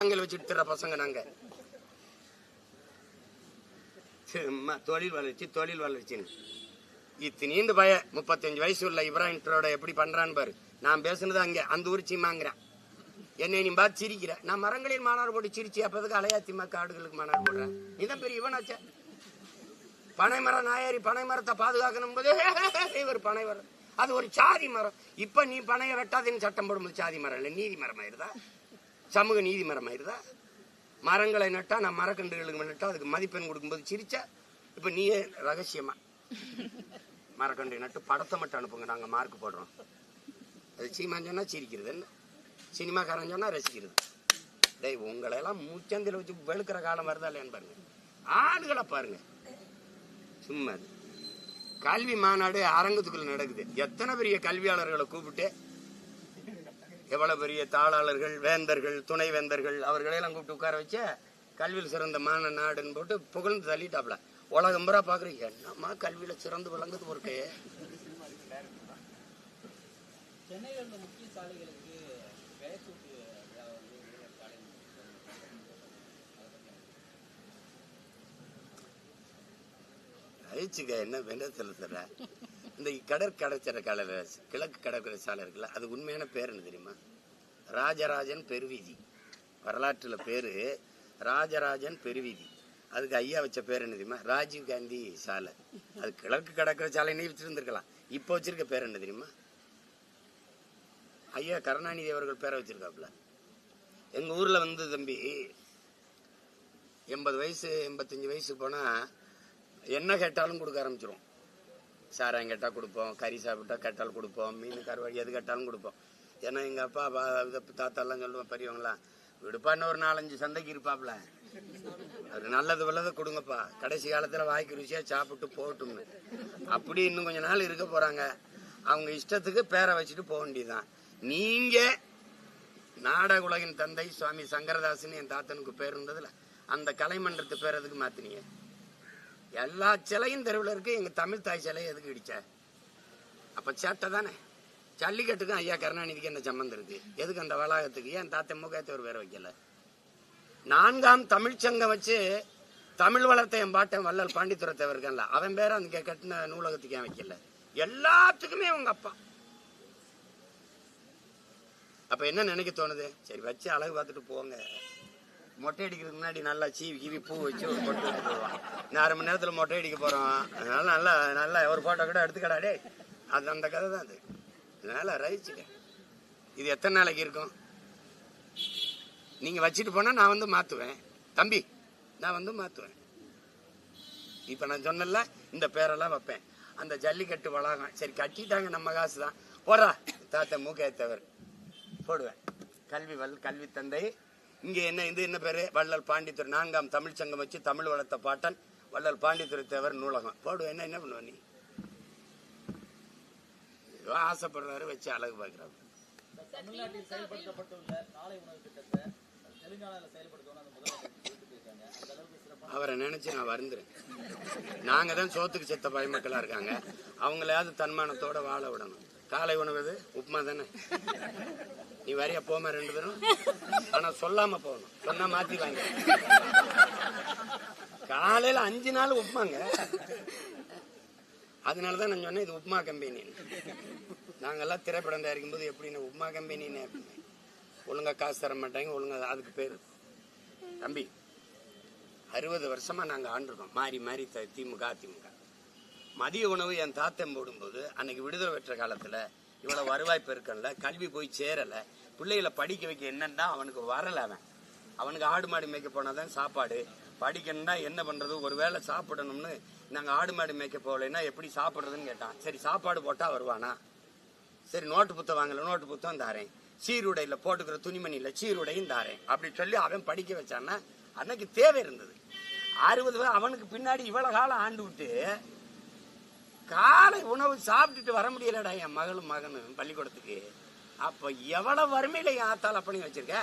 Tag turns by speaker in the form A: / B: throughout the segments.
A: நாங்கள் வச்சுட்டு பசங்க நாங்க. தொழில் வளர்ச்சி தொழில் வளர்ச்சின்னு இத்தனீண்டு பய முப்பத்தஞ்சு வயசு உள்ள இப்ராஹிம் எப்படி பண்றான்னு பாரு. நான் பேசுனது அங்க அந்த ஊர் சீமாங்கிறேன். என்னை நீ பார்த்து சிரிக்கிற. நான் மரங்களில் மாநாடு போட்டு சிரிச்சு அப்பதுக்கு அலையாத்திமா காடுகளுக்கு மாநாடு போடுறேன். இதான் பெரிய இவனாச்ச. பனை மரம் நாயாரி பனை மரத்தை பாதுகாக்கணும் போது இவர் பனை மரம் அது ஒரு சாதி மரம். இப்ப நீ பனையை வெட்டாதேன்னு சட்டம் போடும்போது சாதி மரம் இல்லை நீதி மரம் ஆயிருதா? சமூக நீதி மரம் ஆயிருதா? மரங்களை நட்டா நான் மரக்கன்றுகளுக்கு நட்டா அதுக்கு மதிப்பெண் கொடுக்கும்போது சிரிச்சா இப்ப நீயே ரகசியமா? மரக்கன்று நட்டு படத்தை மட்டும் அனுப்புங்க நாங்க மார்க் போடுறோம். அது சீமான் சொன்னா சிரிக்கிறது என்ன? சினிமாக்காரன் சொன்னா ரசிக்கிறது. டேய் உங்களை எல்லாம் மூச்சந்தில வச்சு வெளுக்கிற காலம் வருதா இல்லையான்னு பாருங்க. ஆளுகளை பாருங்க. சும்மா கல்வி மாநாடு அரங்கத்துக்குள்ள நடக்குது. எத்தனை பெரிய கல்வியாளர்களை கூப்பிட்டு எவ்வளவு பெரிய தாளாளர்கள் வேந்தர்கள் துணை வேந்தர்கள் அவர்களையெல்லாம் கூப்பிட்டு உட்கார வச்ச கல்வியில் சிறந்த மான நாடுன்னு போட்டு புகழ்ந்து தள்ளிட்டாப்ல. உலகம் பூரா பாக்குறீங்க. என்னம்மா கல்வியில சிறந்து விளங்குது
B: சாலை
A: அழிச்சுக்க என்ன வெள்ளத்தில் தர இந்த கடற்கடற்கரை காலையில் கிழக்கு கடற்கரை சாலை இருக்குல்ல அது உண்மையான பேர் என்ன தெரியுமா? ராஜராஜன் பெருவீதி. வரலாற்றில் பேர் ராஜராஜன் பெருவீதி. அதுக்கு ஐயா வச்ச பேர் என்ன தெரியுமா? ராஜீவ் காந்தி சாலை. அது கிழக்கு கடற்கரை சாலைன்னே வச்சுருந்துருக்கலாம். இப்போ வச்சிருக்க பேர் என்ன தெரியுமா? ஐயா கருணாநிதி அவர்கள் பேரை வச்சிருக்காப்புல. எங்கள் ஊரில் வந்து தம்பி எண்பது வயசு எண்பத்தஞ்சு வயசு போனால் என்ன கேட்டாலும் கொடுக்க ஆரம்பிச்சிரும். சாராயம் கேட்டால் கொடுப்போம் கறி சாப்பிட்டா கேட்டாலும் கொடுப்போம் மீன் கருவாடி எது கேட்டாலும் கொடுப்போம். ஏன்னா எங்கள் அப்பா பா இது தாத்தாலாம் சொல்லுவோம் பெரியவங்களா விடுப்பான்னு ஒரு நாலஞ்சு சந்தைக்கு இருப்பாப்ல. அது நல்லது வல்லதை கொடுங்கப்பா. கடைசி காலத்தில் வாய்க்கு ருசியாக சாப்பிட்டு போகட்டும்னு அப்படி இன்னும் கொஞ்ச நாள் இருக்க போகிறாங்க அவங்க இஷ்டத்துக்கு பேரை வச்சுட்டு போக வேண்டியதுதான். நீங்கள் நாடக உலகின் தந்தை சுவாமி சங்கரதாசன் என் தாத்தனுக்கு பேர் இருந்ததில்ல அந்த கலைமன்றத்து பேர் எதுக்கு மாற்றினீங்க எல்லா சிலையும் தெருவில் இருக்கு. எங்கள் தமிழ் தாய் சிலை எதுக்கு இடிச்ச? அப்போ சேட்டை தானே? ஜல்லிக்கட்டுக்கும் ஐயா கருணாநிதிக்கு என்ன சம்மந்தம் இருக்கு? எதுக்கு அந்த வளாகத்துக்கு? ஏன் தாத்த முகத்தை ஒரு பேரை வைக்கல? நான்காம் தமிழ்ச்சங்கம் வச்சு தமிழ் வளர்த்த என் பாட்டன் வள்ளல் பாண்டித்துரத்தை இருக்கான்ல அவன் பேரை அந்த கட்டின நூலகத்துக்கு ஏன் வைக்கல? எல்லாத்துக்குமே உங்க அப்பா. அப்ப என்ன நினைக்க தோணுது? சரி வச்சு அழகு பார்த்துட்டு போங்க. மொட்டை அடிக்கிறதுக்கு முன்னாடி நல்லா சீவி கீவி பூ வச்சு ஒரு பொட்டு வச்சு போடுவான் இன்னும் அரை மணி நேரத்தில் மொட்டை அடிக்க போகிறோம் அதனால நல்லா நல்லா ஒரு ஃபோட்டோ கூட எடுத்துக்கடாடே அது அந்த கதை தான் அது. அதனால ரசிச்சுட்டேன் இது எத்தனை நாளைக்கு இருக்கும்? நீங்கள் வச்சுட்டு போனால் நான் வந்து மாற்றுவேன் தம்பி நான் வந்து மாற்றுவேன் இப்போ நான் சொன்னல இந்த பேரெல்லாம் வைப்பேன். அந்த ஜல்லிக்கட்டு வளாகம். சரி கட்டிட்டாங்க நம்ம காசு தான் போடுறா தாத்தா மூக்கையத்தவர் போடுவேன். கல்வி வல் கல்வி தந்தை இங்க என்ன இது என்ன பேரு? வள்ளல் பாண்டித்துறை. நான்காம் தமிழ் சங்கம் வச்சு தமிழ் வளர்த்த பாட்டன் வள்ளல் பாண்டித்துறை தேவர் நூலகம். போடுவேன் என்ன என்ன பண்ணுவ நீ? ஆசைப்படுறாரு வச்சு அழகு பார்க்கிறாரு.
B: தமிழ்நாட்டில் செயல்படுத்தப்பட்டுள்ள காலை உணவு திட்டத்தை தெலுங்கானாவில் செயல்படுத்தணும்
A: அவரை நினைச்சு நான் வருந்துறேன். நாங்க தான் சோத்துக்கு செத்த பயமக்களா இருக்காங்க. அவங்களையாவது தன்மானத்தோட வாழ விடணும். காலை உணவு? உப்புமா தானே? நீ வரையா? போமா ரெண்டு பேரும். ஆனா சொல்லாம போகணும். சொன்னா மாத்தி வாங்க காலையில அஞ்சு நாள் உப்புமாங்க. அதனாலதான் நான் சொன்னேன் இது உப்புமா கம்பெனி நாங்கெல்லாம் திரைப்படம் தயாரிக்கும் போது எப்படின்னு உப்புமா கம்பெனின்னு ஒழுங்கா காசு தர மாட்டாங்க ஒழுங்கா அதுக்கு பேரு. தம்பி அறுபது வருஷமா நாங்க ஆண்டிருக்கோம். மாறி மாறி த- திமுக அதிமுக. மதிய உணவு என் தாத்தன் போடும்போது அன்னைக்கு விடுதலை பெற்ற காலத்துல இவ்வளவு வருவாய் பெருக்கல்ல கல்வி போய் சேரல பிள்ளைகளை படிக்க வைக்க என்னன்னா அவனுக்கு வரல அவன். அவனுக்கு ஆடு மாடு மேய்க்க போனாதான் சாப்பாடு. படிக்கணும்னா என்ன பண்றது? ஒருவேளை சாப்பிடணும்னு நாங்கள் ஆடு மாடு மேய்க்க போகலைன்னா எப்படி சாப்பிடுறதுன்னு கேட்டான். சரி சாப்பாடு போட்டா வருவானா? சரி நோட்டு புத்தகம் வாங்கல நோட்டு புத்தகம் தாரேன். சீருடையில் போட்டுக்கிற துணிமணியில் சீருடையும் தாரேன். அப்படி சொல்லி அவன் படிக்க வச்சான்னா அன்னைக்கு தேவை இருந்தது. அறுபது அவனுக்கு பின்னாடி இவ்வளவு காலம் ஆண்டு விட்டு காலை உணவு சாப்பிட்டுட்டு வர முடியலடா என் மகளும் மகனும் பள்ளிக்கூடத்துக்கு. அப்ப எவ்வளவு வறுமையில என் ஆத்தால அப்பனையும் வச்சிருக்க?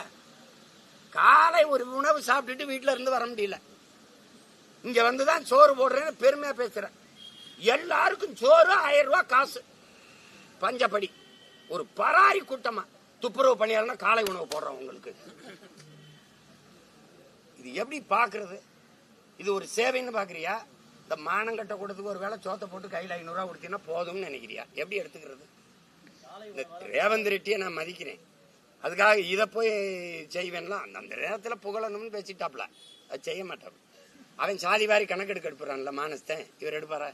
A: காலை ஒரு உணவு சாப்பிட்டுட்டு வீட்டுல இருந்து வர முடியல. இங்க வந்துதான் சோறு போடுறேன்னு பெருமையா பேசுறேன். எல்லாருக்கும் சோறு ஆயிரம் ரூபாய் காசு. பஞ்சப்படி. ஒரு பராரி கூட்டமா. துப்புரவு பணியாளர்னா காலை உணவு போடுறோம் உங்களுக்கு. இது எப்படி பாக்குறது? இது ஒரு சேவைன்னு பாக்குறியா? இந்த மானம் கட்ட கூடத்துக்கு ஒரு வேளை சோத்தை போட்டு கையில் ஐநூறுரூவா கொடுத்தீங்கன்னா போதும்னு நினைக்கிறியா? எப்படி எடுத்துக்கிறது? இந்த ரேவந்த் ரெட்டியை நான் மதிக்கிறேன். அதுக்காக இதை போய் செய்வேன்லாம். அந்த நேரத்தில் புகழணும்னு பேசிட்டாப்ல. அது செய்ய மாட்டாப்ல. அவன் சாதி வாரி கணக்கெடுக்க எடுப்புறான்ல மானஸ்தன். இவர் எடுப்பாரா?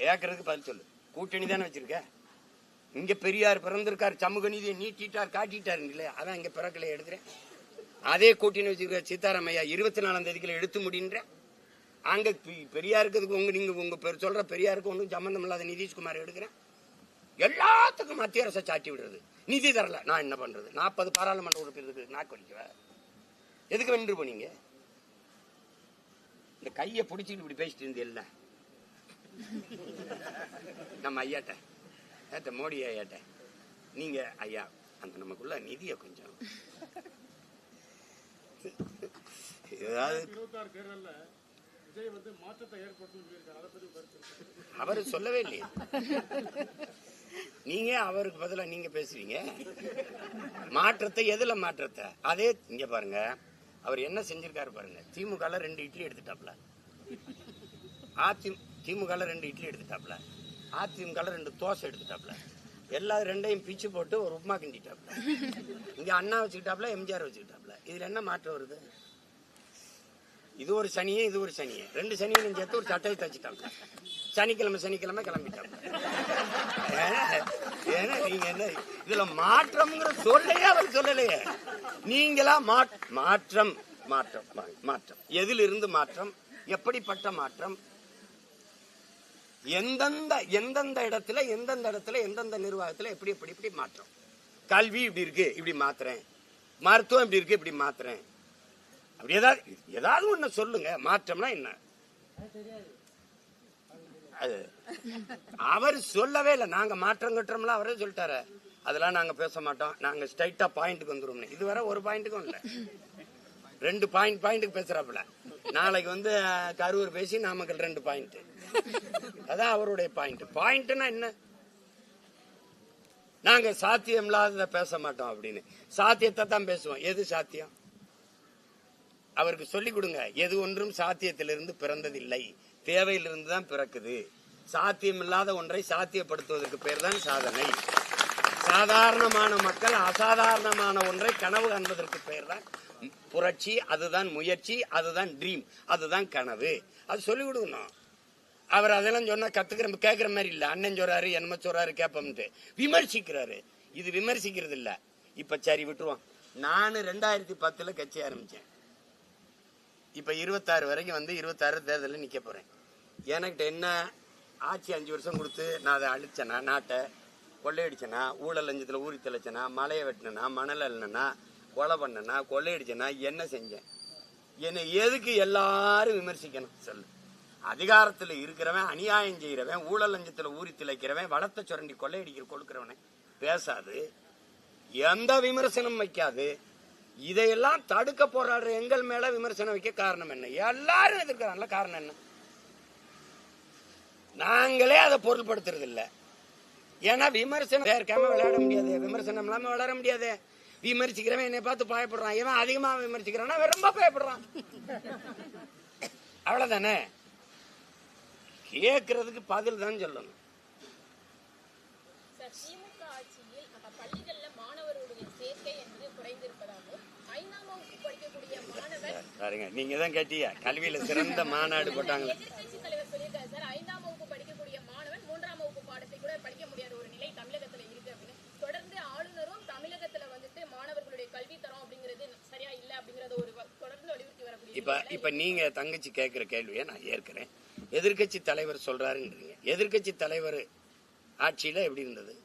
A: கேட்கறதுக்கு பதில் சொல்லு. கூட்டணி தானே வச்சிருக்க? இங்க பெரியார் பிறந்திருக்கார் சமூக நீதியை நீட்டிட்டார் காட்டிட்டார் இல்லையா? அதான் இங்க பிறக்கலை எடுக்கிறேன். அதே கூட்டணி வச்சிருக்க சீதாராமையா இருபத்தி நாலாம் தேதிக்குள்ள எடுத்து முடின்ற அங்க பெ- பெரியாருக்கு இதுக்கு உங்க நீங்க உங்க பேர் சொல்ற பெரியாருக்கு ஒன்றும் சம்பந்தம் இல்லாத நிதிஷ்குமார் எடுக்கிறேன். எல்லாத்துக்கும் மத்திய அரசை சாட்டி விடுறது. நிதி தரல. நான் என்ன பண்றது? நாற்பது பாராளுமன்ற உறுப்பினருக்கு நாக்கு வலிக்கவா? எதுக்கு வென்று போனீங்க? இந்த கையை பிடிச்சிட்டு இப்படி பேசிட்டு இருந்தீல்ல நம்ம ஐயாட்ட. ஏட்ட மோடி ஐயாட்ட. நீங்க ஐயா அந்த நமக்குள்ள நிதியை கொஞ்சம். ஏதாவது
C: விஜய் வந்து மாற்றத்தை ஏற்படுத்தும் சொல்லியிருக்காரு அதை கருத்து
A: அவர் சொல்லவே இல்லையே. நீங்க அவருக்கு பதிலா நீங்க பேசுவீங்க? மாற்றத்தை எதுல மாற்றத்தை? அதே இங்க பாருங்க. அவர் என்ன செஞ்சிருக்காரு பாருங்க. திமுக ரெண்டு இட்லி எடுத்துட்டாப்ல. அதி திமுக ரெண்டு இட்லி எடுத்துட்டாப்ல. அதிமுக ரெண்டு தோசை எடுத்துட்டாப்ல. எல்லா ரெண்டையும் பிச்சு போட்டு ஒரு உப்புமா கிண்டிட்டாப்ல. இங்க அண்ணா வச்சுக்கிட்டாப்ல எம்ஜிஆர் வச்சுக்கிட்டாப்ல. இதுல என்ன மாற்றம் வருது? இது ஒரு சனியே இது ஒரு சனியே. ரெண்டு சனியும் சேர்த்து ஒரு சட்டையை தச்சுட்டாங்க. சனிக்கிழமை சனிக்கிழமை கிளம்பிட்டாங்க. ஏன்னா, ஏன்னா நீங்க என்ன இதுல மாற்றம்ங்கிற சொல்லையே அவர் சொல்லலையே. நீங்களா மாற்றம் மாற்றம் மாற்றம். எதில் இருந்து மாற்றம் எப்படிப்பட்ட மாற்றம்? எந்தெந்த எந்தெந்த இடத்துல எந்தெந்த இடத்துல எந்தெந்த நிர்வாகத்துல எப்படி எப்படி இப்படி மாற்றம்? கல்வி இப்படி இருக்கு இப்படி மாத்துறேன். மருத்துவம் இப்படி இருக்கு இப்படி மாத்துறேன். அப்படி ஏதாவது ஏதாவது ஒண்ணு சொல்லுங்க. மாற்றம்னா என்ன? அது அவர் சொல்லவே இல்லை. நாங்க மாற்றம் கட்டுறோம்ல அவரே சொல்லிட்டாரு. அதெல்லாம் நாங்க பேச மாட்டோம். நாங்க ஸ்ட்ரைட்டா பாயிண்ட்டுக்கு வந்துருவோம்னு. இதுவரை ஒரு பாயிண்ட்டுக்கும் இல்ல. ரெண்டு பாயிண்ட் பாயிண்ட்டுக்கு பேசுறாப்புல. நாளைக்கு வந்து கரூர் பேசி நாமக்கல் ரெண்டு பாயிண்ட் அதான் அவருடைய பாயிண்ட் பாயிண்ட்னா என்ன? நாங்க சாத்தியம் இல்லாததை பேச மாட்டோம் அப்படின்னு. சாத்தியத்தை தான் பேசுவோம். எது சாத்தியம்? அவருக்கு சொல்லிக் கொடுங்க. எது ஒன்றும் சாத்தியத்திலிருந்து பிறந்ததில்லை. தேவையிலிருந்து தான் பிறக்குது. சாத்தியம் இல்லாத ஒன்றை சாத்தியப்படுத்துவதற்கு பேர் தான் சாதனை. சாதாரணமான மக்கள் அசாதாரணமான ஒன்றை கனவு காண்பதற்கு பெயர் தான் புரட்சி அதுதான் முயற்சி அதுதான் ட்ரீம் அதுதான் கனவு. அது சொல்லிக் கொடுக்கணும். அவர் அதெல்லாம் சொன்னா கத்துக்கிற கேட்கிற மாதிரி இல்லை. அண்ணன் சொல்றாரு என்னமோ சொல்றாரு கேப்பம்ட்டு. விமர்சிக்கிறாரு. இது விமர்சிக்கிறது இல்லை இப்ப சரி விட்டுருவோம். நானு ரெண்டாயிரத்தி பத்துல கட்சி ஆரம்பிச்சேன். இப்போ இருபத்தாறு வரைக்கும் வந்து இருபத்தாறு தேர்தலில் நிற்க போகிறேன் எனக்கிட்ட என்ன ஆட்சி அஞ்சு வருஷம் கொடுத்து நான் அதை அழிச்சேனா நாட்டை கொள்ளையடிச்சேனா ஊழல் லஞ்சத்தில் ஊறி தெளிச்சேனா மலையை வெட்டினா மணல் அள்ளினா கொலை பண்ணனா கொள்ளையடிச்சேனா என்ன செஞ்சேன்? என்னை எதுக்கு எல்லாரும் விமர்சிக்கணும் சொல்லு. அதிகாரத்தில் இருக்கிறவன் அநியாயம் செய்கிறவன் ஊழல் லஞ்சத்தில் ஊறி திளைக்கிறவன் வளத்தை சுரண்டி கொள்ளையடிக்கிற கொடுக்கிறவனை பேசாது. எந்த விமர்சனம் வைக்காது. இதையெல்லாம் தடுக்க போராடுற எங்கள் மேல விமர்சனம் வைக்க காரணம் என்ன? எல்லாரும் எதிர்க்கிறாங்கல்ல காரணம் என்ன? நாங்களே அதை பொருள்படுத்துறது இல்ல ஏன்னா விமர்சனம் இருக்காம விளையாட முடியாது. விமர்சனம் இல்லாம வளர முடியாது. விமர்சிக்கிறவன் என்னை பார்த்து பயப்படுறான். இவன் அதிகமா விமர்சிக்கிறான். அவன் ரொம்ப பயப்படுறான். அவ்வளவுதானே? கேட்கறதுக்கு பதில் தான் சொல்லணும்
D: சார் திமுக ஆட்சியில் அஹ், பள்ளிகள்ல மாணவர்களுடைய சேர்க்கை என்பது குறைந்திருப்பதாகவும் ஐந்தாம் வகுப்பு படிக்கக்கூடிய மாணவர்
A: பாருங்க நீங்க தான் கேட்டீங்க கல்வியில சிறந்த மாநாடு போட்டாங்களே
D: எதிர்க்கட்சி தலைவர் சொல்லியிருக்காரு சார் ஐந்தாம் வகுப்பு படிக்கக்கூடிய மாணவன் மூன்றாம் வகுப்பு பாடத்தை கூட படிக்க முடியாத ஒரு நிலை தமிழகத்துல இருக்கு அப்படின்னு தொடர்ந்து ஆளுநரும் தமிழகத்துல வந்துட்டு மாணவர்களுடைய கல்வி தரம் அப்படிங்கிறது சரியா இல்ல அப்படிங்கறத ஒரு வ- தொடர்ந்து வலியுறுத்தி வரக்கூடிய
A: இப்ப. இப்ப நீங்க தங்கச்சி கேட்கிற கேள்வியை நான் ஏற்கிறேன். எதிர்க்கட்சி தலைவர் சொல்றாருன்றீங்க எதிர்க்கட்சி தலைவர் ஆட்சியில எப்படி இருந்தது?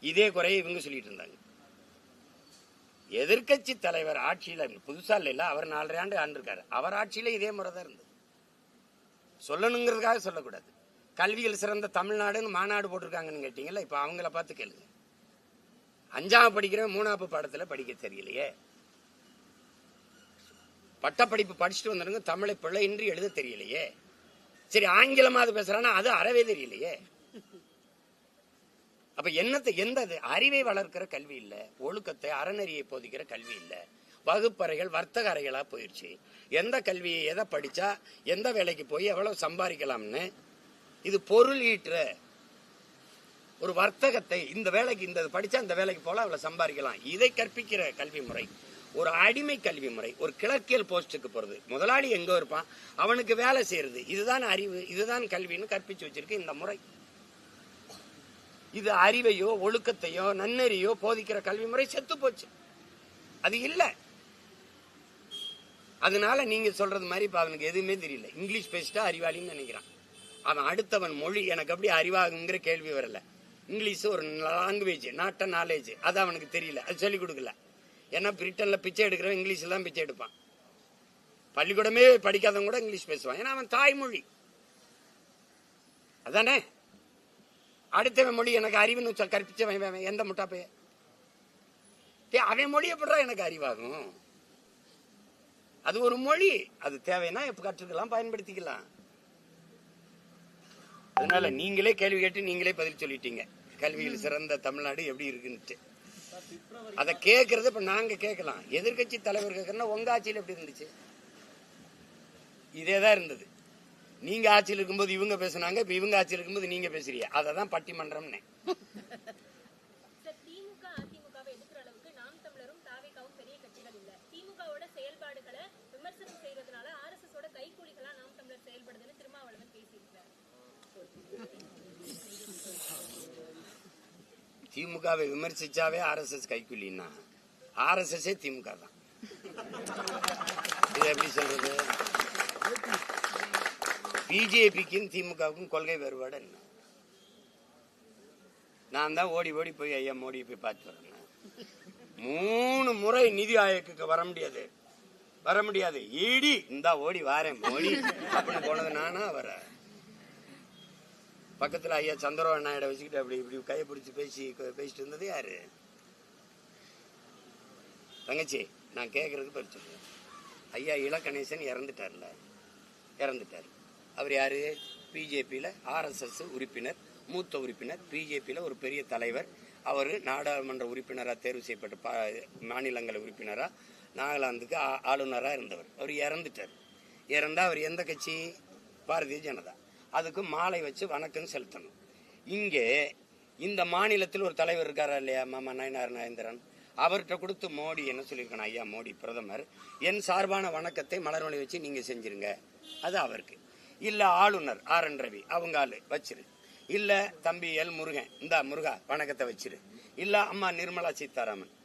A: இதே குறைய இவங்க சொல்லிட்டு இருந்தாங்க. எதிர்க்கட்சி தலைவர் ஆட்சியில புதுசா இல்ல அவர் நாலரை ஆண்டு ஆண்டிருக்காரு. அவர் ஆட்சியில இதே முறை தான் இருந்தது. சொல்லணுங்கிறதுக்காக சொல்லக்கூடாது. கல்வியில் சிறந்த தமிழ்நாடுன்னு மாநாடு போட்டிருக்காங்கன்னு கேட்டீங்கல்ல இப்ப அவங்கள பார்த்து கேளுங்க. அஞ்சாவது படிக்கிறவன் மூணாவது பாடத்துல படிக்க தெரியலையே. பட்டப்படிப்பு படிச்சுட்டு வந்தவங்க தமிழை பிழையின்றி எழுத தெரியலையே. சரி ஆங்கிலமாவது பேசுறானா அது அறவே தெரியலையே. அப்ப என்னத்தை எந்த அறிவை வளர்க்கிற கல்வி இல்ல ஒழுக்கத்தை அறநெறியை போதிக்கிற கல்வி இல்ல. வகுப்பறைகள் வர்த்தக அறைகளா போயிடுச்சு எந்த கல்வியை எதை படிச்சா எந்த வேலைக்கு போய் எவ்வளவு சம்பாதிக்கலாம்னு? இது பொருள் ஈட்டுற. ஒரு வர்த்தகத்தை இந்த வேலைக்கு இந்த படிச்சா இந்த வேலைக்கு போல அவளை சம்பாதிக்கலாம். இதை கற்பிக்கிற கல்வி முறை ஒரு அடிமை கல்வி முறை ஒரு கிழக்கியல் போஸ்டுக்கு போறது. முதலாளி எங்க இருப்பான்? அவனுக்கு வேலை செய்யறது. இதுதான் அறிவு இதுதான் கல்வின்னு கற்பிச்சு வச்சிருக்கு இந்த முறை. இது அறிவையோ ஒழுக்கத்தையோ நன்னெறியோ போதிக்கிற கல்வி முறை செத்து போச்சு. அது இல்ல. அதனால நீங்க சொல்றது மாதிரி இப்ப அவனுக்கு எதுவுமே தெரியல. இங்கிலீஷ் பேசிட்டா அறிவாளின்னு நினைக்கிறான். அவன் அடுத்தவன் மொழி எனக்கு அப்படி அறிவாகுங்கிற கேள்வி வரல. இங்கிலீஷ் ஒரு லாங்குவேஜ் நாட்ட நாலேஜ் அது அவனுக்கு தெரியல. அது சொல்லிக் கொடுக்கல. ஏன்னா பிரிட்டன்ல பிச்சை எடுக்கிறவன் இங்கிலீஷ்ல தான் பிச்சை எடுப்பான். பள்ளிக்கூடமே படிக்காதவன் கூட இங்கிலீஷ் பேசுவான். ஏன்னா அவன் தாய்மொழி. அதானே? அடுத்தவன் மொழி எனக்கு அறிவுன்னு கற்பிச்சவன் எந்த முட்டாப்பைய? அவன் மொழி எப்படிடா எனக்கு அறிவாகும். அது ஒரு மொழி. அது தேவைன்னா எப்ப கற்றுக்கலாம் பயன்படுத்திக்கலாம். அதனால நீங்களே கேள்வி கேட்டு நீங்களே பதில் சொல்லிட்டீங்க. கல்வியில் சிறந்த தமிழ்நாடு எப்படி இருக்குன்னுட்டு. அதை கேட்கறது இப்ப நாங்க கேட்கலாம். எதிர்க்கட்சி தலைவர் கேட்கறனா உங்க ஆட்சியில் எப்படி இருந்துச்சு? இதேதான் இருந்தது. நீங்க ஆட்சியில் இருக்கும்போது இவங்க பேசுனாங்க இப்ப இவங்க ஆட்சியில் இருக்கும்போது நீங்க பேசுறீங்க. அதை தான் பட்டிமன்றம்னு
D: சார் திமுக அதிமுகவை எதிர்க்கிற அளவுக்கு நாம் தமிழரும் தாவேகாவும் பெரிய கட்சிகள் இல்ல. திமுகவோட செயல்பாடுகளை விமர்சனம் செய்யறதுனால ஆர்எஸ்எஸ் ஓட கைகூலிகளா நாம் தமிழர் செயல்படுதுன்னு திருமாவளவன் பேசியிருக்காரு
A: திமுகவை விமர்சிச்சாவே ஆர்எஸ்எஸ் கைக்குலின்னா ஆர்எஸ்எஸ்ஸே திமுக தான். இது எப்படி சொல்றது? பிஜேபிக்கும் திமுகவுக்கும் கொள்கை வேறுபாடு என்ன? நான் தான் ஓடி ஓடி போய் ஐயா மோடி போய் பார்த்து வரேன் மூணு முறை நிதி ஆயோக்கு வர முடியாது. வர முடியாது. ஈடி இந்தா ஓடி வாரேன் மோடி. அப்படின்னு போனது நானா வர பக்கத்துல ஐயா சந்திரோ நாயுடு வச்சுக்கிட்டு அப்படி இப்படி கையை பிடிச்சி பேசி பேசிட்டு இருந்தது யாரு? தங்கச்சி நான் கேட்கறதுக்கு பதில் ஐயா இளக்கணேசன் இறந்துட்டார்ல. இறந்துட்டார். அவர் யார்? பிஜேபியில் ஆர்எஸ்எஸ் உறுப்பினர் மூத்த உறுப்பினர் பிஜேபியில் ஒரு பெரிய தலைவர். அவர் நாடாளுமன்ற உறுப்பினராக தேர்வு செய்யப்பட்ட பா மாநிலங்களை உறுப்பினராக நாகாலாந்துக்கு ஆ- ஆளுநராக இருந்தவர். அவர் இறந்துட்டார். இறந்தால் அவர் எந்த கட்சி? பாரதிய ஜனதா. அதுக்கு மாலை வச்சு வணக்கம் செலுத்தணும். இங்கே இந்த மாநிலத்தில் ஒரு தலைவர் இருக்காரா இல்லையா? மாமா நயனார் நயந்திரன் அவர்கிட்ட கொடுத்து மோடி என்ன சொல்லியிருக்கணும் ஐயா மோடி பிரதமர் என் சார்பான வணக்கத்தை மலர்வழி வச்சு நீங்கள் செஞ்சிருங்க. அது அவருக்கு. இல்ல ஆளுநர் ஆர். என். ரவி அவங்க ஆளு வச்சிரு. இல்ல தம்பி எல். முருகன் இந்தா முருகா வணக்கத்தை வச்சிரு. இல்ல அம்மா நிர்மலா சீதாராமன்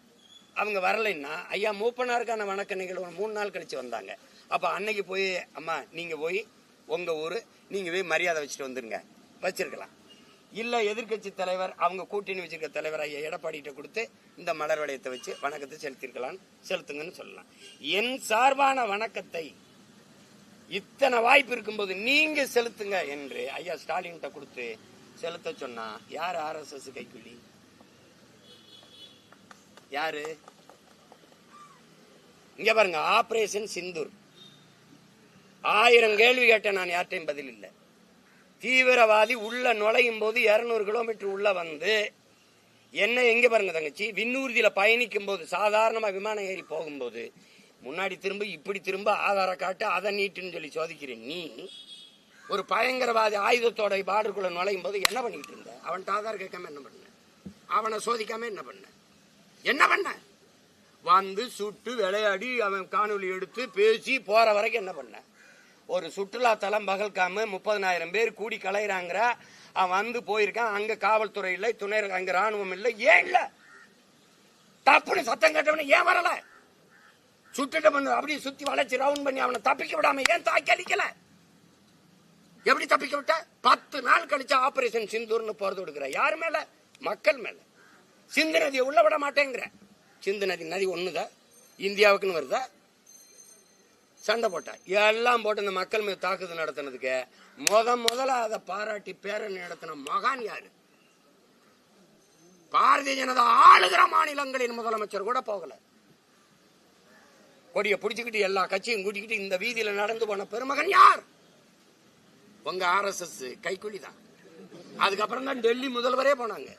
A: அவங்க வரலைன்னா ஐயா மூப்பனாருக்கான வணக்க நிகழ்வு மூணு நாள் கழிச்சு வந்தாங்க. அப்ப அன்னைக்கு போய் அம்மா நீங்க போய் உங்க ஊரு நீங்க போய் மரியாதை வச்சுட்டு வந்துருங்க. வச்சிருக்கலாம். இல்ல எதிர்க்கட்சி தலைவர் அவங்க கூட்டணி வச்சிருக்க தலைவர் ஐயா எடப்பாடிகிட்ட கொடுத்து இந்த மலர் வளையத்தை வச்சு வணக்கத்தை செலுத்திருக்கலாம் செலுத்துங்கன்னு சொல்லலாம். என் சார்பான வணக்கத்தை இத்தனை வாய்ப்பு இருக்கும்போது நீங்க செலுத்துங்க என்று ஐயா ஸ்டாலின்கிட்ட கொடுத்து செலுத்த சொன்னா யார் ஆர்எஸ்எஸ் கைக்குள்ளி யாரு? இங்க பாருங்க ஆபரேஷன் சிந்தூர் ஆயிரம் கேள்வி கேட்டேன் நான் யார்ட்டையும் பதில் இல்லை. தீவிரவாதி உள்ள நுழையும் போது இருநூறு கிலோமீட்டர் உள்ள வந்து என்ன எங்க பாருங்க தங்கச்சி விண்ணூர்தியில பயணிக்கும் போது சாதாரணமா விமானம் ஏறி போகும்போது முன்னாடி திரும்ப இப்படி திரும்ப ஆதார காட்டு அதை நீட்டுன்னு சொல்லி சோதிக்கிறேன். நீ ஒரு பயங்கரவாதி ஆயுதத்தோட பார்டருக்குள்ள நுழையும் போது என்ன பண்ணிட்டு இருந்த? அவன்கிட்ட ஆதார் கேட்காம என்ன பண்ண? அவனை சோதிக்காம என்ன பண்ண? என்ன பண்ண? வந்து சுட்டு விளையாடி அவன் காணொளி எடுத்து பேசி போற வரைக்கும் என்ன பண்ண? ஒரு சுற்றுலா தலம் பகல்காம முப்பதனாயிரம் பேர் கூடி கலையிறாங்கிற அவன் வந்து போயிருக்கான். அங்க காவல்துறை இல்லை துணை அங்க ராணுவம் இல்லை. ஏன் இல்ல? தப்புன்னு சத்தம் கேட்டவன ஏன் வரல? சுட்டுட்டு பண்ணு அப்படியே சுத்தி வளைச்சு ரவுண்ட் பண்ணி அவனை தப்பிக்க விடாம ஏன் தாக்கி அடிக்கல? எப்படி தப்பிக்க விட்ட? பத்து நாள் கழிச்சு ஆபரேஷன் சிந்தூர்னு போறது கொடுக்குற யாரு மேல? மக்கள் மேல. சிந்து நதியை உள்ள விட மாட்டேங்கிற. சிந்து நதி நதி ஒண்ணுதான் இந்தியாவுக்குன்னு வருதா? சண்டை போட்டா. எல்லாம் போட்டு இந்த மக்கள் மீது தாக்குதல் நடத்தினதுக்கு முத முதல்ல அதை பாராட்டி பேரணி நடத்தின மகான் யாரு? பாரதிய ஜனதா ஆளுகிற மாநிலங்களின் முதலமைச்சர் கூட போகல. கொடியை பிடிச்சுக்கிட்டு எல்லா கட்சியும் கூட்டிக்கிட்டு இந்த வீதியில நடந்து போன பெருமகன் யார்? உங்க ஆர்எஸ்எஸ் கைக்குலி தான். அதுக்கப்புறம் தான் டெல்லி முதல்வரே போனாங்க.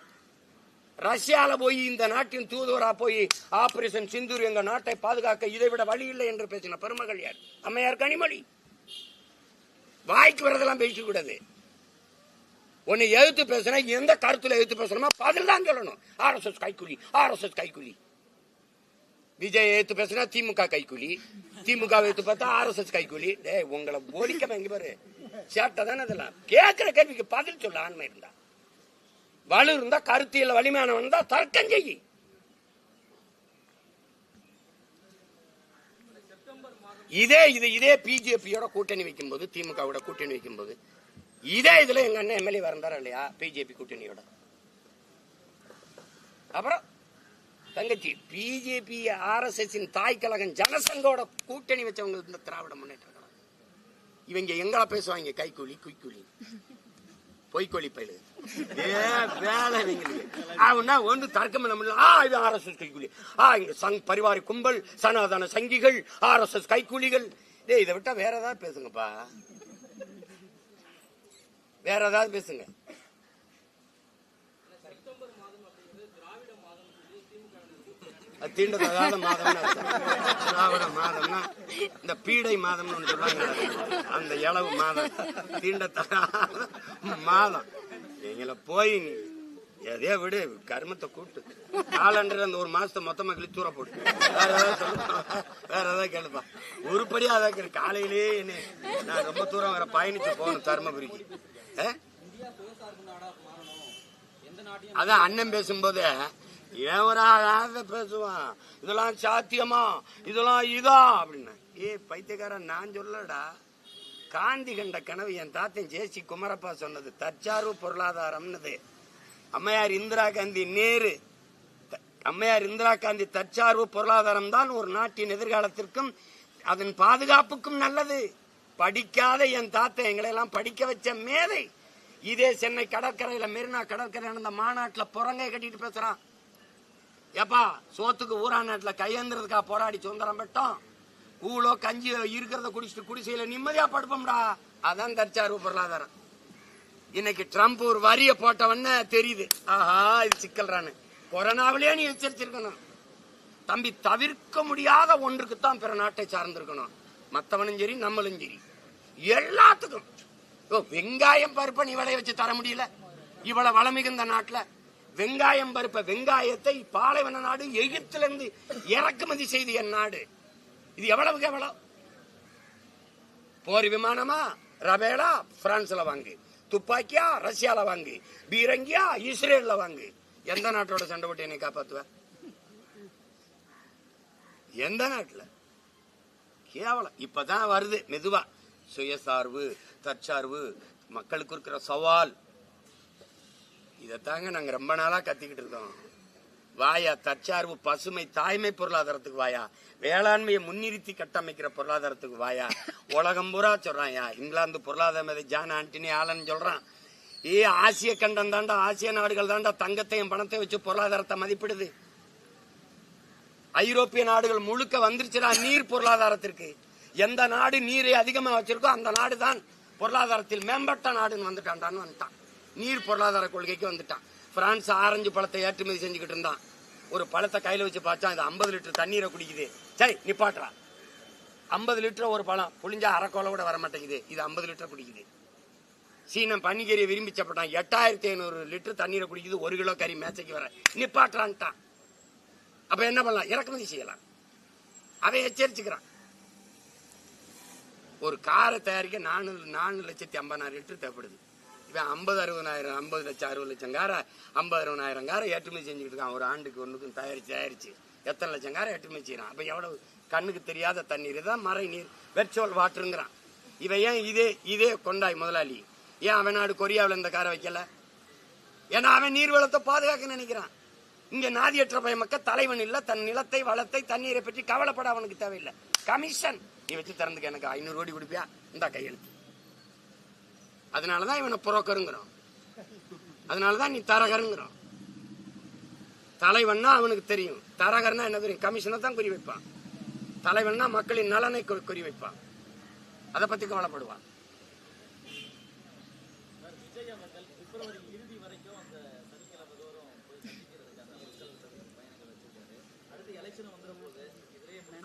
A: ரஷ்யால போய் இந்த நாட்டின் தூதுவரா போய் ஆபரேஷன் சிந்தூர் எங்க நாட்டை பாதுகாக்க இதை விட வழி இல்லை என்று பேசின பெருமகள் யார்? அம்மையார் கனிமொழி. வாய்க்கு வரதெல்லாம் பேசக்கூடாது உன்னை எதிர்த்து எந்த கருத்துல எழுத்து பேசணுமா பதில் தான் சொல்லணும். ஆர்எஸ்எஸ் எஸ் ஆர்எஸ்எஸ் கைக்குழி. விஜய் ஏத்து பேசினா திமுக கைக்கூலி திமுக எடுத்து பார்த்தா ஆர்எஸ்எஸ் கைக்கூலி டே உங்களை ஒழிக்க எங்க பாரு. சேட்டை தானே அதெல்லாம். கேட்கிற கேள்விக்கு பதில் சொல்ல ஆண்மை இருந்தா. வலு இருந்தா கருத்தியல் வலிமையானவன் இருந்தா தர்க்கம் செய்யி இதே இது இதே பிஜேபியோட கூட்டணி வைக்கும்போது திமுகவோட கூட்டணி வைக்கும்போது இதே இதுல எங்க அண்ணன் எம்எல்ஏ வரந்தாரா இல்லையா? பிஜேபி கூட்டணியோட. அப்புறம் தங்கச்சி பிஜேபி ஆர்எஸ்எஸ்ஸின் தாய் கழகம் ஜனசங்கோட கூட்டணி வச்சவங்க இந்த திராவிட முன்னேற்ற கழகம். இவங்க எங்களை பேசுவாங்க கைக்கூலி குய்க்கூலி பொய்க்கோழி பயிலு. வேலை அவனா ஒன்று தர்க்கம் பண்ண முடியல. ஆ இது ஆர்எஸ்எஸ் கைக்கூலி ஆ இங்க சங் பரிவார கும்பல் சனாதன சங்கிகள் ஆர்எஸ்எஸ் கைக்கூலிகள் டேய் இதை விட்டா வேற ஏதாவது பேசுங்கப்பா. வேற ஏதாவது பேசுங்க. தீண்டத்தகாத மாதம்னு. திராவிட மாதம்னா இந்த பீடை மாதம்னு ஒண்ணு சொல்லுவாங்க அந்த இளவு மாதம். தீண்டத்தகாத மாதம். எங்களை போய் எதையோ விடு கருமத்தை கூட்டு காலண்டர் அந்த ஒரு மாசத்தை மொத்தமா கிழிச்சு தூர போட்டு. வேற ஏதாவது சொல்லுப்பா வேற ஏதாவது கேளுப்பா. உருப்படியா அதான் காலையிலேயே என்ன நான் ரொம்ப தூரம் வர பயணிச்சு போகணும் தருமபுரிக்கு? அதான் அண்ணன் பேசும்போது ஏவராக பேசுவான் இதெல்லாம் சாத்தியமா? இதெல்லாம் இதா? அப்படின்னா. ஏ பைத்தியக்காரன் நான் சொல்லடா காந்தி கண்ட கனவு என் தாத்தன் ஜேசி குமரப்பா சொன்னது. தற்சார்பு பொருளாதாரம்னது. அம்மையார் இந்திரா காந்தி நேரு. த- அம்மையார் இந்திரா காந்தி தற்சார்பு பொருளாதாரம் தான் ஒரு நாட்டின் எதிர்காலத்திற்கும் அதன் பாதுகாப்புக்கும் நல்லது. படிக்காத என் தாத்தன் எங்களை எல்லாம் படிக்க வச்ச மேதை. இதே சென்னை கடற்கரையில மெரினா கடற்கரை நடந்த மாநாட்டுல புறங்கை கட்டிட்டு பேசுறான். ஏப்பா சோத்துக்கு ஊரா நாட்டில் கையேந்திரதுக்கா போராடி சுதந்திரம் பெட்டோம் கூழோ கஞ்சியோ இருக்கிறத குடிச்சிட்டு குடிசையில நிம்மதியா படுப்போம்டா. அதான் தற்சார்பு பொருளாதாரம். இன்னைக்கு ட்ரம்ப் ஒரு வரிய போட்டவன்னு தெரியுது. ஆஹா இது சிக்கல்றான்னு கொரோனாவிலே நீ எச்சரிச்சிருக்கணும். தம்பி தவிர்க்க முடியாத ஒன்றுக்கு தான் பிற நாட்டை சார்ந்திருக்கணும். மத்தவனும் சரி நம்மளும் சரி. எல்லாத்துக்கும். ஓ வெங்காயம் பருப்பன் நீ வச்சு தர முடியல? இவ்வளவு வளம் மிகுந்த நாட்டுல வெங்காயம் பருப்ப வெங்காயத்தை பாலைவன நாடு எகிப்திலிருந்து இறக்குமதி செய்து என் நாடு. இது எவ்வளவுக்கு எவ்வளவு? போர் விமானமா? ரபேலா? பிரான்ஸ்ல வாங்கு. துப்பாக்கியா? ரஷ்யால வாங்கு. பீரங்கியா? இஸ்ரேல்ல வாங்கு. எந்த நாட்டோட சண்டை போட்டு என்னை காப்பாத்துவ? எந்த நாட்டுல? கேவலம். இப்பதான் வருது மெதுவா. சுயசார்பு தற்சார்பு. மக்களுக்கு இருக்கிற சவால். இதைத்தாங்க நாங்க ரொம்ப நாளா கத்திக்கிட்டு இருக்கோம். வாயா தற்சார்பு பசுமை தாய்மை பொருளாதாரத்துக்கு வாயா. வேளாண்மையை முன்னிறுத்தி கட்டமைக்கிற பொருளாதாரத்துக்கு வாயா. உலகம் பூரா சொல்றான்யா இங்கிலாந்து பொருளாதார மேதை ஜான் ஆண்டனி ஆலன் சொல்றான். ஏ ஆசிய கண்டம் தாண்டா ஆசிய நாடுகள் தாண்டா தங்கத்தையும் பணத்தையும் வச்சு பொருளாதாரத்தை மதிப்பிடுது. ஐரோப்பிய நாடுகள் முழுக்க வந்துருச்சுடா நீர் பொருளாதாரத்திற்கு. எந்த நாடு நீரை அதிகமா வச்சிருக்கோ அந்த நாடு தான் பொருளாதாரத்தில் மேம்பட்ட நாடுன்னு வந்துட்டான்டான்னு வந்துட்டான். நீர் பொருளாதார கொள்கைக்கு வந்துட்டான். பிரான்ஸ் ஆரஞ்சு பழத்தை ஏற்றுமதி செஞ்சுக்கிட்டு இருந்தான். ஒரு பழத்தை கையில் வச்சு பார்த்தா இது ஐம்பது லிட்டர் தண்ணீரை குடிக்குது. சரி நிப்பாட்டுறா. ஐம்பது லிட்டர் ஒரு பழம் புளிஞ்சா அரைக்கோலை கூட வர மாட்டேங்குது இது ஐம்பது லிட்டர் குடிக்குது. சீனம் பன்னிக்கறியை விரும்பி சாப்பிட்டான். எட்டாயிரத்தி ஐநூறு லிட்டர் தண்ணீரை குடிக்குது. ஒரு கிலோ கறி மேய்ச்சைக்கு வர. நிப்பாட்டுறான்ட்டான். அப்ப என்ன பண்ணலாம்? இறக்குமதி செய்யலாம். அதை எச்சரிச்சுக்கிறான். ஒரு காரை தயாரிக்க நானூறு நாலு லட்சத்தி ஐம்பதாயிரம் லிட்டர் தேவைப்படுது. இப்போ ஐம்பது அறுபதாயிரம் ஐம்பது லட்சம் அறுபது லட்சம் காரை ஐம்பது அறுபதாயிரம் காரை ஏற்றுமதி செஞ்சுக்கிட்டு இருக்கான் ஒரு ஆண்டுக்கு ஒன்றுக்கும் தயாரிச்சு தயாரிச்சு. எத்தனை லட்சம் காரை ஏற்றுமதி செய்கிறான் அப்போ எவ்வளவு? கண்ணுக்கு தெரியாத தண்ணீர். தான் மறை நீர் வெர்ச்சுவல் வாட்டருங்கிறான். இவன் ஏன் இதே இதே கொண்டாய் முதலாளி? ஏன் அவன் நாடு கொரியாவில் இந்த காரை வைக்கல? ஏன்னா அவன் நீர் வளத்தை பாதுகாக்க நினைக்கிறான். இங்க நாதியற்ற பய மக்கள் தலைவன் இல்ல தன் நிலத்தை வளத்தை தண்ணீரை பற்றி கவலைப்பட அவனுக்கு தேவையில்லை. கமிஷன். நீ வச்சு திறந்துக்க எனக்கு ஐநூறு கோடி கொடுப்பியா? இந்த கையெழுத்து. அதனால தான் இவனை புரோக்கருங்கிறோம் அதனால தான் நீ தரகருங்கிறோம் தலைவன்னா அவனுக்கு தெரியும். தரகர்னா என்ன தெரியும்? கமிஷனை தான் குறி வைப்பான். தலைவன்னா மக்களின் நலனை குறி வைப்பான். அதை பத்தி கவலைப்படுவான்.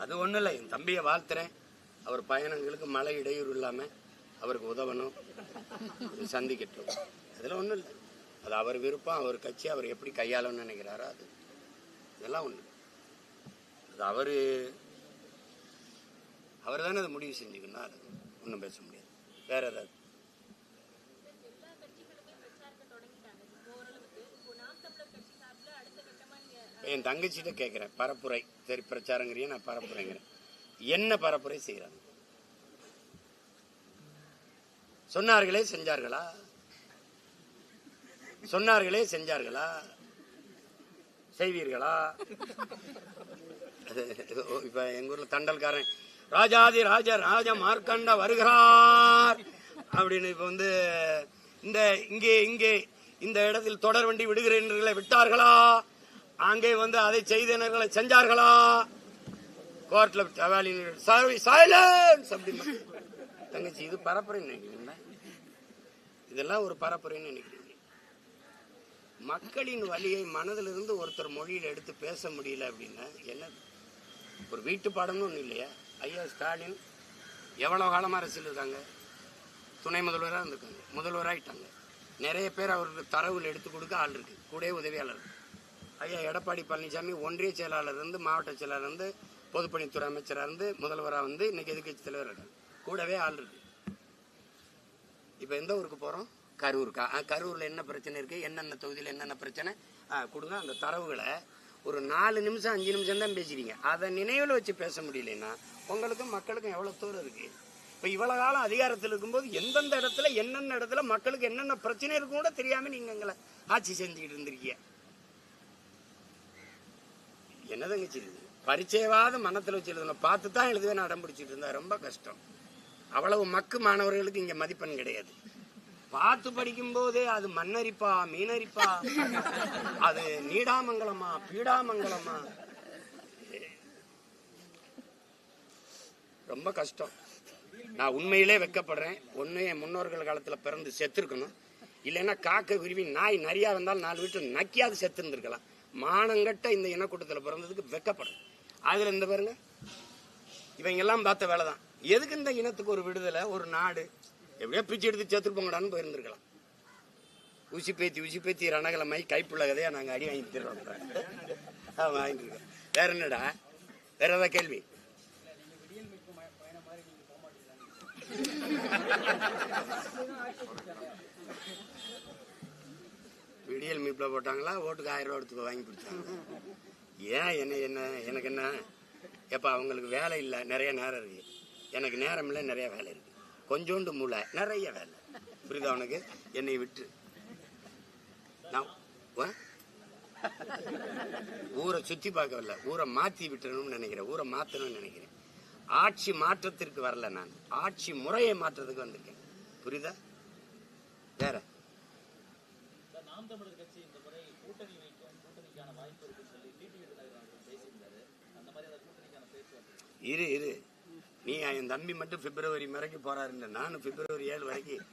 A: அது ஒன்றும் இல்லை. என் தம்பியை வாழ்த்துறேன். அவர் பயணங்களுக்கு மழை இடையூறு இல்லாமல் அவருக்கு உதவணும். சந்திக்கட்டும். அதில் ஒன்றும் இல்லை. அது அவர் விருப்பம் அவர் கட்சி அவர் எப்படி கையாளணும்னு நினைக்கிறாரோ அது. இதெல்லாம் ஒன்று அது அவர் அவர் தானே அதை முடிவு செஞ்சுக்கணும் அது ஒன்றும் பேச முடியாது. வேற ஏதாவது. என் தங்கச்சிட்ட கேட்குறேன் பரப்புரை. சரி பிரச்சாரங்கிறிய நான் பரப்புரைங்கிறேன். என்ன பரப்புரை செய்கிறாங்க சொன்னார்களே செஞ்சார்களா? சொன்னார்களே செஞ்சார்களா? செய்வீர்களா? இப்ப எங்க ஊர்ல தண்டல்காரன் ராஜாதி ராஜ ராஜ மார்க்கண்ட வருகிறார். அப்படின்னு இப்ப வந்து இந்த இங்கே இங்கே இந்த இடத்தில் தொடர் வண்டி விடுகிறீர்களை விட்டார்களா? அங்கே வந்து அதை செய்தனர்களை செஞ்சார்களா? கோர்ட்ல சைலன்ஸ் அப்படின்னு. தங்கச்சி இது பரப்புறேன் இதெல்லாம் ஒரு பரப்புரைன்னு நினைக்கிறீங்க மக்களின் வழியை மனதிலிருந்து ஒருத்தர் மொழியில் எடுத்து பேச முடியல அப்படின்னா என்ன? ஒரு வீட்டு பாடம்னு ஒன்றும் இல்லையா? ஐயா ஸ்டாலின் எவ்வளோ காலமாக அரசியல் இருக்காங்க? துணை முதல்வராக இருந்திருக்காங்க. முதல்வராகிட்டாங்க நிறைய பேர் அவருக்கு தரவுகள் எடுத்து கொடுக்க ஆள் இருக்குது கூட உதவியாளர். ஐயா எடப்பாடி பழனிசாமி ஒன்றிய செயலாளர் இருந்து மாவட்ட செயலாளர் இருந்து பொதுப்பணித்துறை அமைச்சராக இருந்து முதல்வராக வந்து இன்னைக்கு எதிர்க்கட்சி தலைவர் இருக்காங்க கூடவே ஆள் இருக்கு. இப்போ எந்த ஊருக்கு போகிறோம் கரூருக்கா? ஆ, என்ன பிரச்சனை இருக்குது என்னென்ன தொகுதியில் என்னென்ன பிரச்சனை? கொடுங்க அந்த தரவுகளை. ஒரு நாலு நிமிஷம் அஞ்சு நிமிஷம் தான் பேசுறீங்க அதை நினைவில் வச்சு பேச முடியலன்னா உங்களுக்கும் மக்களுக்கும் எவ்வளோ தூரம் இருக்குது இப்போ இவ்வளோ காலம் அதிகாரத்தில் இருக்கும்போது எந்தெந்த இடத்துல என்னென்ன இடத்துல மக்களுக்கு என்னென்ன பிரச்சனை இருக்கும் கூட தெரியாமல் நீங்கள் எங்களை ஆட்சி செஞ்சுக்கிட்டு இருந்திருக்கீங்க. என்ன தங்கச்சி பரிச்சயவாத மனத்தில் வச்சு எழுதணும் பார்த்து தான் எழுதுவேன் அடம் பிடிச்சிட்டு இருந்தா ரொம்ப கஷ்டம். அவ்வளவு மக்கு மாணவர்களுக்கு இங்க மதிப்பெண் கிடையாது. பார்த்து படிக்கும் போதே அது மண்ணரிப்பா மீனரிப்பா அது நீடாமங்கலமா பீடாமங்கலமா. ரொம்ப கஷ்டம். நான் உண்மையிலே வெக்கப்படுறேன். ஒண்ணு என் முன்னோர்கள் காலத்துல பிறந்து செத்துருக்கணும். இல்லைன்னா காக்க குருவி நாய் நிறையா வந்தாலும் நாலு வீட்டில் நக்கியாவது செத்து இருந்திருக்கலாம் மானங்கட்ட இந்த இனக்கூட்டத்தில் பிறந்ததுக்கு வெக்கப்படும். அதில் இந்த பாருங்க. இவங்க எல்லாம் பார்த்த வேலை தான் எதுக்கு இந்த இனத்துக்கு ஒரு விடுதலை ஒரு நாடு? எப்படியோ பிச்சு எடுத்து சேர்த்துருப்போங்கடான்னு போங்கடான்னு போயிருந்திருக்கலாம். உசி பேத்தி உசி பேத்தி ரணகலமாய் கைப்புள்ள கதையா நாங்கள் அடி வாங்கி தர்றோம் ஆ வாங்கிட்டு இருக்கோம். வேற என்னடா? வேற ஏதாவது கேள்வி? விடியல் மீப்பில் போட்டாங்களா? ஓட்டுக்கு ஆயிரம் ரூபா எடுத்து வாங்கி கொடுத்தாங்க. ஏன் என்ன என்ன எனக்கு என்ன? எப்போ அவங்களுக்கு வேலை இல்லை. நிறைய நேரம் இருக்குது எனக்கு நேரம் இல்லை நிறைய வேலை இருக்கு. கொஞ்சோண்டு மூளை நிறைய வேலை. புரியுதா உனக்கு? என்னை விட்டு. நான்? ஊரை சுத்தி பார்க்க வரல ஊரை மாத்தி விட்டணும்னு நினைக்கிறேன். ஊரை மாத்தணும்னு நினைக்கிறேன். ஆட்சி மாற்றத்திற்கு வரல நான். ஆட்சி முறையை மாற்றத்துக்கு வந்திருக்கேன். புரியுதா? வேற. இரு இரு. நீ என் தம்பி மட்டும் பிப்ரவரி வரைக்கும் போறாருன்னு நானும் பிப்ரவரி ஏழு வரைக்கும்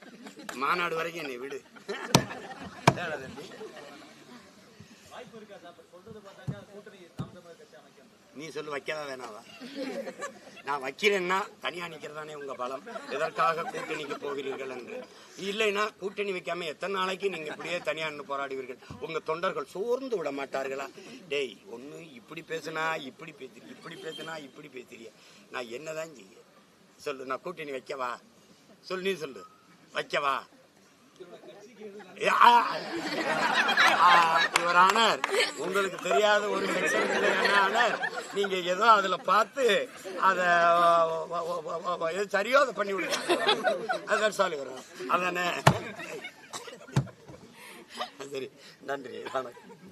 A: மாநாடு வரைக்கும் என்னை விடு. தம்பி. நீ சொல்லு வைக்கவா வேணாவா? நான் வைக்கிறேன்னா தனியா நிக்கிறதானே உங்க பலம். எதற்காக கூட்டணிக்கு போகிறீர்கள் என்று. இல்லைன்னா கூட்டணி வைக்காம எத்தனை நாளைக்கு நீங்க இப்படியே தனியா போராடுவீர்கள்? உங்க தொண்டர்கள் சோர்ந்து விட மாட்டார்களா? டேய் ஒண்ணு இப்படி பேசுனா இப்படி பேசுறீ இப்படி பேசுனா இப்படி பேசுறிய நான் என்னதான் செய்ய சொல்லு நான் கூட்டணி வைக்கவா? சொல்லு நீ சொல்லு. வைக்கவா? ஆ, உங்களுக்கு தெரியாத ஒரு செக்ஷன் நீங்க ஏதோ அதுல பார்த்து அத சரியோ அதை பண்ணி விடுங்க. அதான் சாலி வரும். அதானே? சரி நன்றி. வணக்கம்